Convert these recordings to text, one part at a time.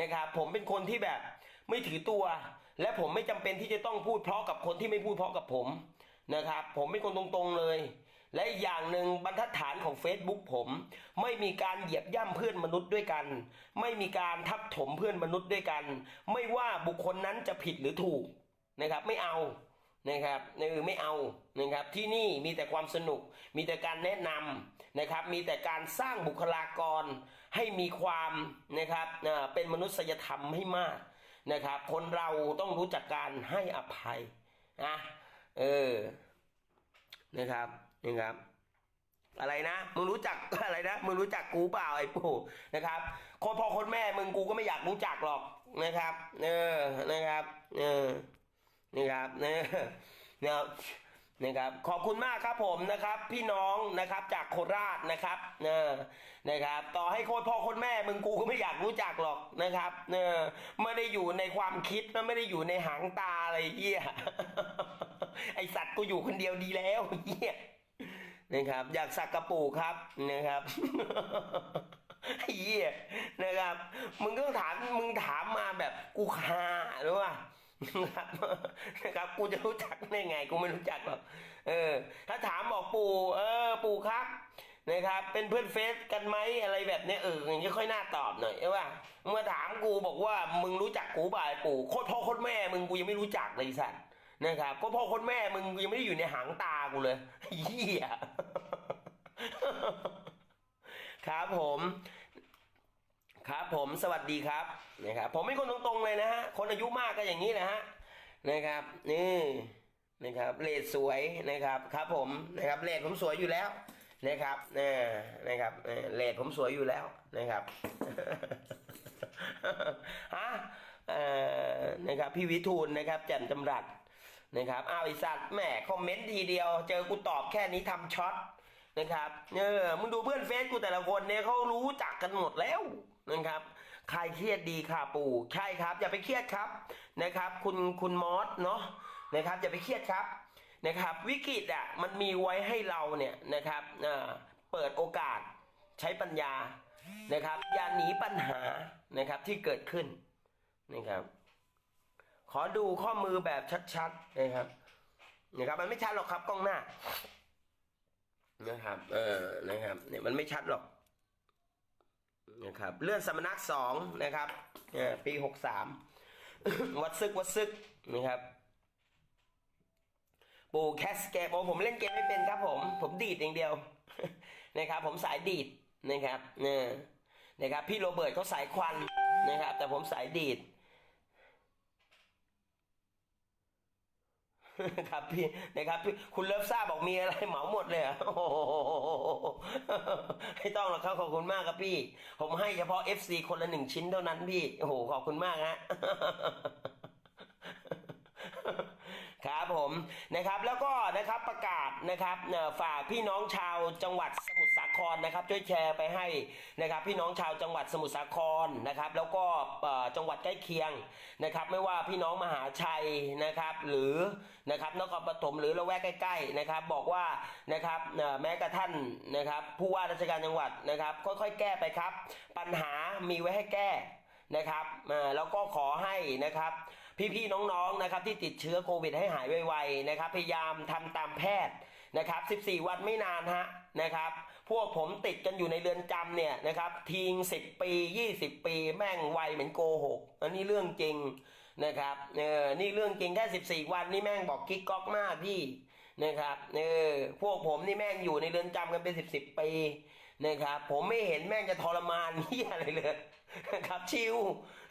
นะครับผมเป็นคนที่แบบไม่ถือตัว และผมไม่จำเป็นที่จะต้องพูดเพราะกับคนที่ไม่พูดเพราะกับผมนะครับผมเป็นคนตรงๆเลย และอีกอย่างหนึ่งบรรทัดฐานของ Facebook ผม ไม่มีการเหยียบย่ำเพื่อนมนุษย์ด้วยกัน ไม่มีการทับถมเพื่อนมนุษย์ด้วยกัน ไม่ว่าบุคคลนั้นจะผิดหรือถูกนะครับไม่เอา นะครับเออไม่เอานะครับที่นี่มีแต่ความสนุก มีแต่การแนะนำนะครับ มีแต่การสร้างบุคลากรให้มีความนะครับเอ่อเป็นมนุษยธรรมให้มากนะครับ คนเราต้องรู้จักการให้อภัยนะเออนะครับนะครับอะไรนะ มึงรู้จักอะไรนะ มึงรู้จักกูเปล่าไอ้ปู่นะครับ คนพ่อคนแม่มึงกูก็ไม่อยากรู้จักหรอกนะครับ เออนะครับ เออ นี่ครับเนี่ยนะครับนะครับขอบคุณมากครับผมนะครับพี่น้องนะครับจากโคราชนะครับเนอนะครับต่อให้โคตรพ่อโคตรแม่มึงกูก็ไม่อยากรู้จักหรอกนะครับเนอไม่ได้อยู่ในความคิดไม่ได้อยู่ในหางตาอะไรเหี้ยไอสัตว์กูอยู่คนเดียวดีแล้วเหี้ยนะครับ อยากสักกระปูครับนะครับไอ้เหี้ยนะครับ มึงก็ถามมึงถามมาแบบกูคาหรือว่านะ ครับนะครับกูจะรู้จักได้ไง กูไม่รู้จักหรอกเออ ถ้าถามบอกปู่ เออ ปู่ครับนะครับ เป็นเพื่อนเฟซกันไหมอะไรแบบเนี้ยเอออย่างนี้ค่อยน่าตอบหน่อยเออว่ามึงมาถามกูบอกว่ามึงรู้จักกูบ่ายปู่โคตรพ่อโคตรแม่ มึงกูยังไม่รู้จักเลยสัตว์นะครับก็พ่อโคตรแม่มึงกูยังไม่ได้อยู่ในหางตากูเลยเหี้ยครับผม ครับผมสวัสดีครับนะครับผมเป็นคนตรงๆเลยนะฮะคนอายุมากก็อย่างนี้นะฮะนะครับนี่นะครับเลดสวยนะครับครับผมนะครับเลดผมสวยอยู่แล้วนะครับเออนะครับเออเลดผมสวยอยู่แล้วนะครับฮะเอ่อนะครับพี่วิทูลนะครับแจ่มจำรัดนะครับอ้าวไอสัตว์แหมคอมเมนต์ทีเดียว เจอกูตอบแค่นี้ทำช็อตนะครับเออมึงดูเพื่อนเฟซกูแต่ละคนเนี่ยเขารู้จักกันหมดแล้ว นะครับใครเครียดดีค่ะปู่ใช่ครับ อย่าไปเครียดครับนะครับ คุณคุณมอสเนาะนะครับ อย่าไปเครียดครับนะครับ วิกฤตอะมันมีไว้ให้เราเนี่ยนะครับเอ่อเปิดโอกาสใช้ปัญญานะครับ อย่าหนีปัญหานะครับที่เกิดขึ้นนะครับ ขอดูข้อมือแบบชัดๆนะครับนะครับ มันไม่ชัดหรอกครับกล้องหน้านะครับ เออนะครับเนี่ยมันไม่ชัดหรอก นะครับเลื่อนสมณักสองนะครับเนี่ยปีหกสามวัดซึกวัดซึกนะครับปูแคสเกมโอผมเล่นเกมไม่เป็นครับผม ผมดีดอย่างเดียวนะครับผมสายดีดนะครับเนี่ยนะครับพี่โรเบิร์ตเขาสายควันนะครับแต่ผมสายดีด ครับพี่นะครับพี่คุณเลิฟซ่าบอกมีอะไรเหมาหมดเลยอโอ้โหไม่ต้องหรอกครับขอบคุณมากครับพี่ ผมให้เฉพาะ FC คนละหนึ่งชิ้นเท่านั้นพี่โอ้โหขอบคุณมากฮะ ครับผมนะครับแล้วก็นะครับประกาศนะครับฝากพี่น้องชาวจังหวัดสมุทรสาครนะครับช่วยแชร์ไปให้นะครับพี่น้องชาวจังหวัดสมุทรสาครนะครับแล้วก็จังหวัดใกล้เคียงนะครับไม่ว่าพี่น้องมหาชัยนะครับหรือนะครับนครปฐมหรือละแวกใกล้ๆนะครับบอกว่านะครับแม้กระทั่งนะครับผู้ว่าราชการจังหวัดนะครับค่อยๆ แก้ไปครับ ปัญหามีไว้ให้แก้นะครับแล้วก็ขอให้นะครับ พี่ๆน้องๆนะครับที่ติดเชื้อโควิดให้หายไวๆนะครับพยายามทำตามแพทย์นะครับ 14 วันไม่นานฮะนะครับ พวกผมติดกันอยู่ในเรือนจำเนี่ยนะครับทิ้ง10 ปี 20 ปี แม่งไวเหมือนโกหกอันนี้เรื่องจริงนะครับเออนี่เรื่องจริงแค่14 วันนี่แม่งบอกกิ๊กก๊อกมากพี่นะครับเออพวกผมนี่แม่งอยู่ในเรือนจำกันเป็น 10 10 ปีนะครับผมไม่เห็นแม่งจะทรมานเฮียอะไรเลยนะครับชิว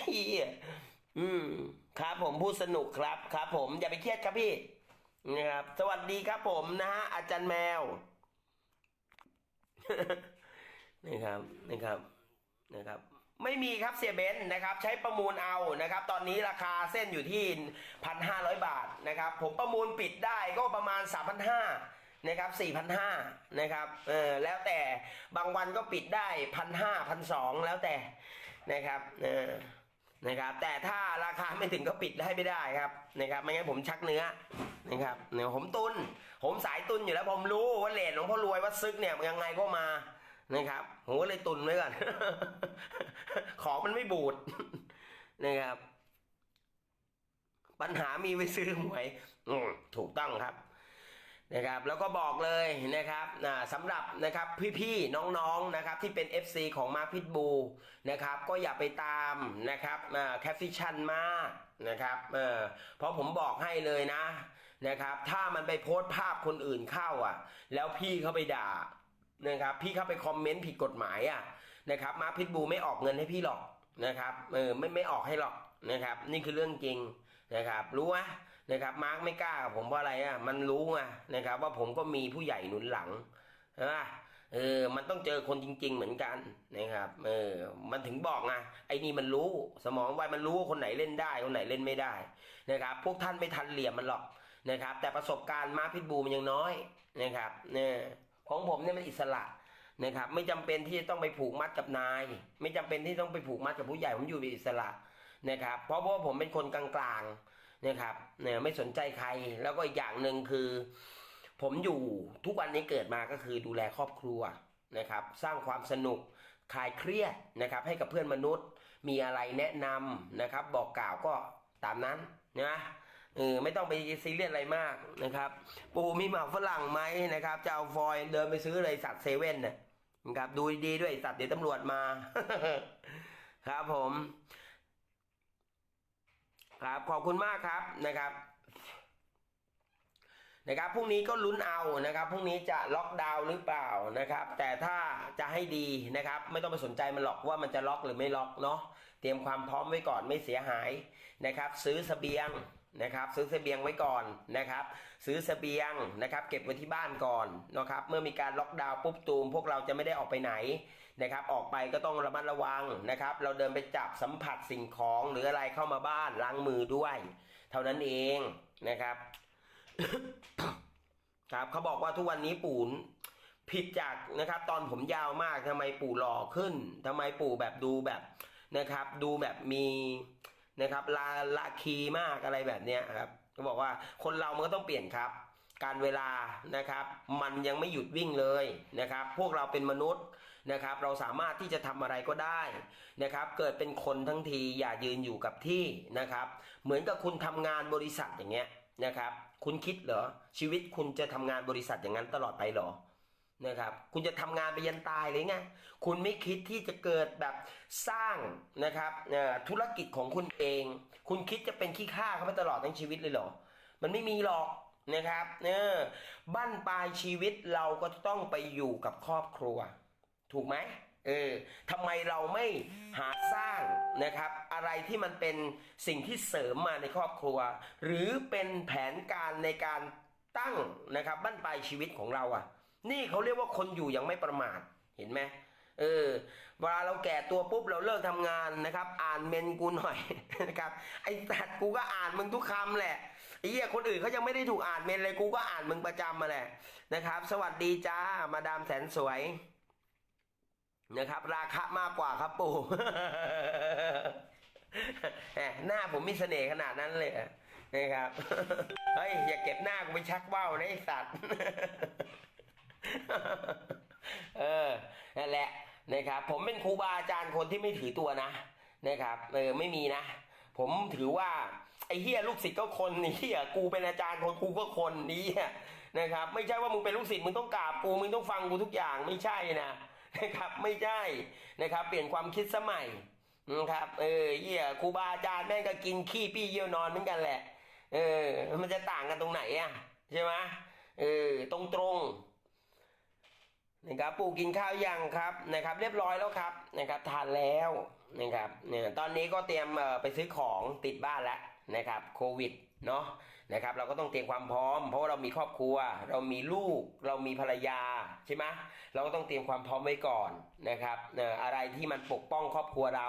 เฮีย อืม ครับผมพูดสนุกครับครับ ผมอย่าไปเครียดครับพี่นะครับ สวัสดีครับผมนะฮะอาจารย์แมวนะครับนะครับนะครับ ไม่มีครับเสียเบนซ์นะครับ ใช้ประมูลเอานะครับ ตอนนี้ราคาเส้นอยู่ที่พันห้าร้อยบาทนะครับ ผมประมูลปิดได้ก็ประมาณสามพันห้านะครับสี่พันห้านะครับเออแล้วแต่บางวันก็ปิดได้พันห้าพันสองแล้วแต่นะครับเออ นะครับ แต่ถ้าราคาไม่ถึงก็ปิดได้ไม่ได้ครับนะครับไม่งั้นผมชักเนื้อนะครับเนี่ยผมตุน ผมสายตุนอยู่แล้วผมรู้ว่าเลทหลวงพ่อรวยวัดซึกเนี่ยยังไงก็มานะครับผมก็เลยตุนไว้ก่อน ของมันไม่บูดนะครับ ปัญหามีไปซื้อหวยถูกต้องครับ นะครับแล้วก็บอกเลยนะครับสำหรับนะครับพี่ๆน้องๆนะครับที่เป็น FC ของมาพิทบูนะครับก็อย่าไปตามนะครับแคฟฟิชันมากนะครับเออเพราะผมบอกให้เลยนะนะครับถ้ามันไปโพสต์ภาพคนอื่นเข้าอะ แล้วพี่เขาไปด่านะครับพี่เขาไปคอมเมนต์ผิดกฎหมายอะนะครับมาพิทบูไม่ออกเงินให้พี่หรอกนะครับเออไม่ไม่ออกให้หรอกนะครับ นี่คือเรื่องจริงนะครับรู้ไหม นะครับมาร์กไม่กล้ากับผมเพราะอะไรอะมันรู้ไงนะครับ ว่าผมก็มีผู้ใหญ่หนุนหลังใช่ไหมเออ มันต้องเจอคนจริง ๆ เหมือนกันนะครับ เออ มันถึงบอกไงไอ้นี่มันรู้ สมองไวมันรู้ว่าคนไหนเล่นได้ คนไหนเล่นไม่ได้นะครับ พวกท่านไม่ทันเหลี่ยมมันหรอกนะครับ แต่ประสบการณ์มาพิทบูมันยังน้อยนะครับ เนี่ยของผมเนี่ยมันอิสระนะครับ ไม่จำเป็นที่จะต้องไปผูกมัดกับนาย ไม่จำเป็นที่ต้องไปผูกมัดกับผู้ใหญ่ผมอยู่ในอิสระนะครับ เพราะเพราะว่าผมเป็นคนกลางๆ นะครับเนี่ยไม่สนใจใครแล้วก็อีกอย่างหนึ่งคือ ผมอยู่ทุกวันนี้เกิดมาก็คือดูแลครอบครัวนะครับ สร้างความสนุกคลายเครียดนะครับ ให้กับเพื่อนมนุษย์ มีอะไรแนะนำนะครับ บอกกล่าวก็ตามนั้นนะเออไม่ต้องไปซีเรียสอะไรมากนะครับ ปูมีหมากฝรั่งไหมนะครับจะเอาฟอยเดินไปซื้อเลยสัตว์เซเว่นนะครับ ดูดีด้วยสัตว์เดี๋ยวตำรวจมา ครับผม ครับ ขอบคุณมากครับนะครับนะครับพรุ่งนี้ก็ลุ้นเอานะครับพรุ่งนี้จะล็อกดาวน์หรือเปล่านะครับ แต่ถ้าจะให้ดีนะครับ ไม่ต้องไปสนใจมันหรอกว่ามันจะล็อกหรือไม่ล็อกเนาะเตรียมความพร้อมไว้ก่อนไม่เสียหายนะครับ ซื้อสเสบียง นะครับซื้อเสบียงไว้ก่อนนะครับซื้อเสบียงนะครับเก็บไว้ที่บ้านก่อนนะครับเมื่อมีการล็อกดาวน์ปุ๊บตูมพวกเราจะไม่ได้ออกไปไหนนะครับออกไปก็ต้องระมัดระวังนะครับเราเดินไปจับสัมผัสสิ่งของหรืออะไรเข้ามาบ้านล้างมือด้วย เท่านั้นเองนะครับครับเขาบอกว่าทุกวันนี้ปู่ผิดจากนะครับ ตอนผมยาวมากทำไมปู่หล่อขึ้นทำไมปู่แบบดูแบบนะครับ ดูแบบมี นะครับลาลาคีมากอะไรแบบเนี้ยครับเขาบอกว่าคนเรามันก็ต้องเปลี่ยนครับ การเวลานะครับ มันยังไม่หยุดวิ่งเลยนะครับ พวกเราเป็นมนุษย์นะครับ เราสามารถที่จะทำอะไรก็ได้นะครับ เกิดเป็นคนทั้งทีอย่ายืนอยู่กับที่นะครับ เหมือนกับคุณทำงานบริษัทอย่างเงี้ยนะครับ คุณคิดเหรอชีวิตคุณจะทำงานบริษัทอย่างนั้นตลอดไปหรอ นะครับ คุณจะทำงานไปยันตายเลยไงคุณไม่คิดที่จะเกิดแบบสร้างนะครับธุรกิจของคุณเอง คุณคิดจะเป็นขี้ข้าเขาไปตลอดทั้งชีวิตเลยเหรอ มันไม่มีหรอกนะครับเออบ้านปลายชีวิตเราก็ต้องไปอยู่กับครอบครัว ถูกไหมเออทำไมเราไม่หาสร้างนะครับ อะไรที่มันเป็นสิ่งที่เสริมมาในครอบครัว หรือเป็นแผนการในการตั้งนะครับบ้านปลายชีวิตของเราอะ นี่เขาเรียกว่าคนอยู่ยังไม่ประมาทเห็นไหมเออเวลาเราแก่ตัวปุ๊บเราเลิกทำงานนะครับ อ่านเมนกูหน่อยนะครับไอ้สัตว์กูก็อ่านมึงทุกคำแหละไอ้เหี้ยคนอื่นเขายังไม่ได้ถูกอ่านเมนเลยกูก็อ่านมึงประจำมาแหละนะครับ สวัสดีจ้ามาดามแสนสวยนะครับ ราคามากกว่าครับปู่แหมหน้าผมมีเสน่ห์ขนาดนั้นเลยนะครับเฮ้ยอย่าเก็บหน้ากูไปชักว่านะไอสัตว์ เออนั่นแหละนะครับ ผมเป็นครูบาอาจารย์คนที่ไม่ถือตัวนะนะครับเออไม่มีนะ ผมถือว่าไอ้เฮียลูกศิษย์ก็คนไอ้เฮียกูเป็นอาจารย์คนกูก็คนนี้นะครับ ไม่ใช่ว่ามึงเป็นลูกศิษย์มึงต้องกราบกูมึงต้องฟังกูทุกอย่างไม่ใช่นะนะครับ ไม่ใช่นะครับ เปลี่ยนความคิดสมัยนะครับเออเฮียครูบาอาจารย์แม่งก็กินขี้ปี้เยี่ยวนอนเหมือนกันแหละ เออ มันจะต่างกันตรงไหนอะใช่ไหมเออตรงตรง นะครับปู่กินข้าวยังครับนะครับเรียบร้อยแล้วครับนะครับทานแล้วนะครับเนี่ยตอนนี้ก็เตรียมไปซื้อของติดบ้านแล้วนะครับโควิดเนาะนะครับเราก็ต้องเตรียมความพร้อม เพราะว่าเรามีครอบครัว เรามีลูก เรามีภรรยาใช่ไหมเราก็ต้องเตรียมความพร้อมไว้ก่อนนะครับอะไรที่มันปกป้องครอบครัวเรา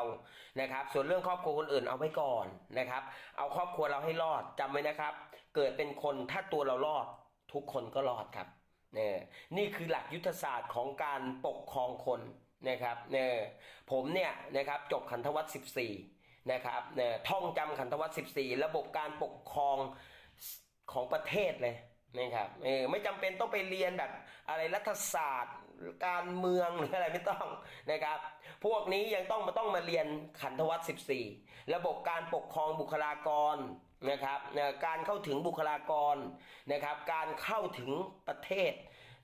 นะครับ ส่วนเรื่องครอบครัวคนอื่นเอาไว้ก่อนนะครับ เอาครอบครัวเราให้รอดจำไว้นะครับ เกิดเป็นคนถ้าตัวเรารอด ทุกคนก็รอดครับ เนี่ยนี่คือหลักยุทธศาสตร์ของการปกครองคนนะครับเนี่ยผมเนี่ยนะครับจบขันธวัฒน์14นะครับเนี่ยท่องจำขันธวัฒน์14 ระบบการปกครองของประเทศเลยนะครับเออไม่จำเป็นต้องไปเรียนแบบอะไรรัฐศาสตร์ การเมืองหรืออะไรไม่ต้องนะครับ พวกนี้ยังต้องมาต้องมาเรียนขันธวัตร14 ระบบการปกครองบุคลากร นะครับการเข้าถึงบุคลากรนะครับการเข้าถึงประเทศ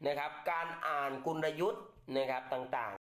นะครับการอ่านกลยุทธ์นะครับต่าง